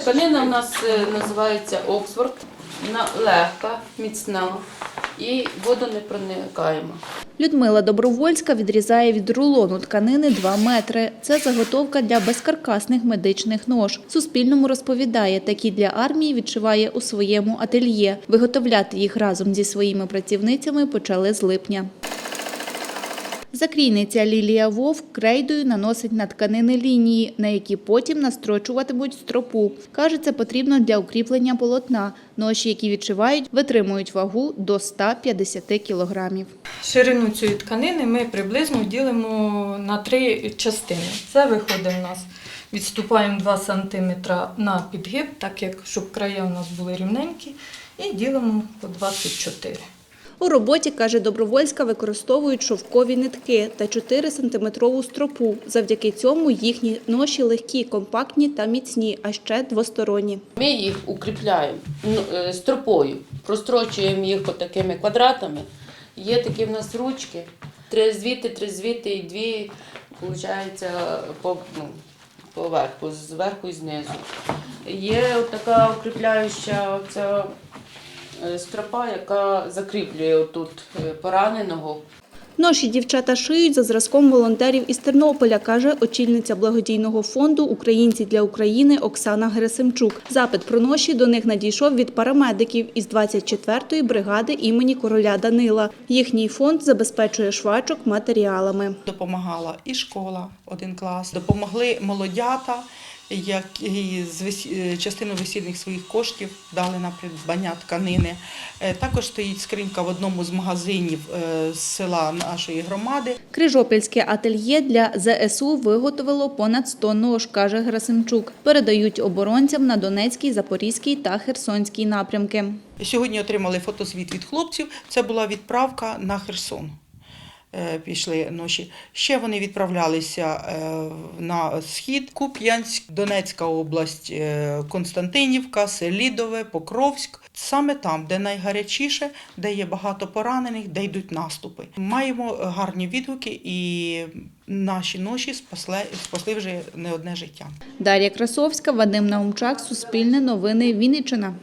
Тканина в нас е, називається Оксфорд. Легка, міцна і водонепроникаема. Людмила Добровольська відрізає від рулону тканини 2 метри. Це заготовка для безкаркасних медичних нож. Суспільному розповідає, такі для армії відшиває у своєму ательє. Виготовляти їх разом зі своїми працівницями почали з липня. Закрійниця Лілія Вовк крейдою наносить на тканини лінії, на які потім настрочуватимуть стропу. Каже, це потрібно для укріплення полотна. Ноші, які відшивають, витримують вагу до 150 кілограмів. Ширину цієї тканини ми приблизно ділимо на три частини. Це виходить у нас, відступаємо 2 см на підгиб, так як щоб края у нас були рівненькі, і ділимо по 24 У роботі, каже Добровольська, використовують шовкові нитки та 4-сантиметрову стропу. Завдяки цьому їхні ноші легкі, компактні та міцні, а ще двосторонні. Ми їх укріпляємо ну, е, стропою, прострочуємо їх такими квадратами. Є такі в нас ручки, три звідти, три звідти і дві, виходить, по, ну, поверху, зверху і знизу. Є така укріпляюча оця стропа, яка закріплює отут е, пораненого. Ноші дівчата шиють за зразком волонтерів із Тернополя, каже очільниця благодійного фонду Українці для України Оксана Герасимчук. Запит про ноші до них надійшов від парамедиків із 24-ї бригади імені короля Данила. Їхній фонд забезпечує швачок матеріалами. Допомагала і школа, один клас, допомогли молодята, які з е, частину весільних своїх коштів дали на придбання тканини. Е, Також стоїть скринька в одному з магазинів е, з села нашої громади. Крижопільське ательє для ЗСУ виготовило понад 100 нож, каже Герасимчук. Передають оборонцям на Донецький, Запорізький та Херсонський напрямки. Сьогодні отримали фотозвіт від хлопців. Це була відправка на Херсон. Е, Пішли ночі. Ще вони відправлялися е, на схід, Куп'янськ, Донецька область, е, Константинівка, Селідове, Покровськ. Саме там, де найгарячіше, де є багато поранених, де йдуть наступи. Маємо гарні відгуки, і наші ноші спасли, спасли вже не одне життя. Дар'я Красовська, Вадим Наумчак, Суспільне новини, Вінниччина.